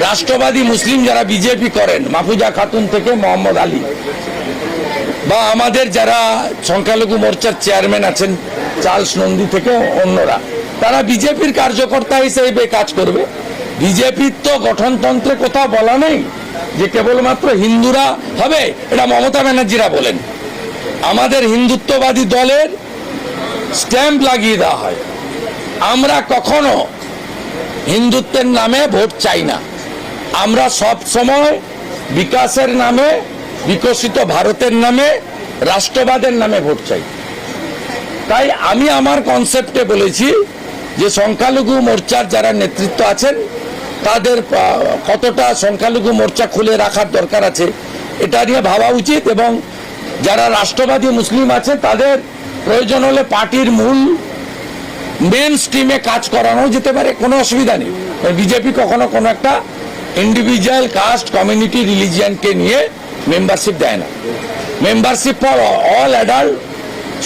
রাষ্ট্রবাদী মুসলিম যারা বিজেপি করেন মাফুজা খাতুন থেকে মোহাম্মদ আলী, বা আমাদের যারা সংখ্যালঘু মোর্চার চেয়ারম্যান আছেন, চার্লস নন্দী থেকে অন্যরা, তারা বিজেপির কার্যকর্তা হিসেবে কাজ করবে। বিজেপির তো গঠনতন্ত্রে কোথাও বলা নেই যে কেবলমাত্র হিন্দুরা হবে, এটা মমতা ব্যানার্জিরা বলেন। আমাদের হিন্দুত্ববাদী দলের স্ট্যাম্প লাগিয়ে দেওয়া হয়। আমরা কখনো হিন্দুত্বের নামে ভোট চাই না। আমরা সব সময় বিকাশের নামে, বিকশিত ভারতের নামে, রাষ্ট্রবাদের নামে ভোট চাই। তাই আমি আমার কনসেপ্টে বলেছি যে সংখ্যালঘু মোর্চার যারা নেতৃত্ব আছেন, তাদের কতটা সংখ্যালঘু মোর্চা খুলে রাখার দরকার আছে, এটা নিয়ে ভাবা উচিত এবং যারা রাষ্ট্রবাদী মুসলিম আছে, তাদের প্রয়োজন হলে পার্টির মূল মেন স্ট্রিমে কাজ করানো যেতে পারে, কোনো অসুবিধা নেই। বিজেপি কখনো কোনো একটা ইন্ডিভিজুয়াল কাস্ট কমিউনিটি রিলিজিয়ানকে নিয়ে মেম্বারশিপ দেয় না। Membership for all adult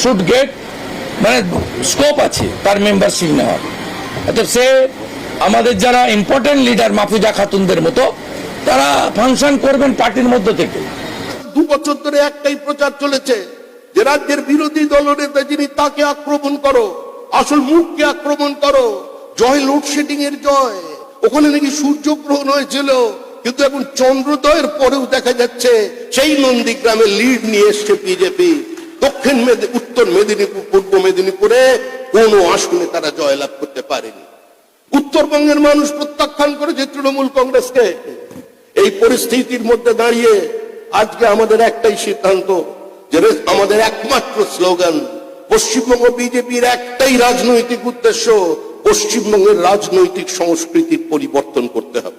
should get মানে স্কোপ আছে তার মেম্বারশিপ নেওয়ার। অর্থাৎ সে আমাদের যারা ইম্পর্টেন্ট লিডার মাফুজা খাতুনদের মতো, তারা ফাংশন করবেন পার্টির মধ্য থেকে। দু বছর ধরে একটাই প্রচার চলেছে যে রাজ্যের বিরোধী দলনেতা যিনি তাকে আক্রমণ করো, আসল মুখকে আক্রমণ করো, জয় লোডশেডিং এর জয়। ওখানে নাকি সূর্যগ্রহণ হয়েছিল, কিন্তু এখন চন্দ্রোদয়ের পরেও দেখা যাচ্ছে সেই নন্দীগ্রামে লিড নিয়ে এসছে বিজেপি দক্ষিণ উত্তর মেদিনীপুর, পূর্ব মেদিনীপুরে কোনো আসনে তারা জয়লাভ করতে পারেনি। উত্তরবঙ্গের মানুষ প্রত্যাখ্যান করেছে তৃণমূল কংগ্রেসকে। এই পরিস্থিতির মধ্যে দাঁড়িয়ে আজকে আমাদের একটাই সিদ্ধান্ত যে আমাদের একমাত্র স্লোগান, পশ্চিমবঙ্গ বিজেপির একটাই রাজনৈতিক উদ্দেশ্য পশ্চিমবঙ্গের রাজনৈতিক সংস্কৃতির পরিবর্তন করতে হবে।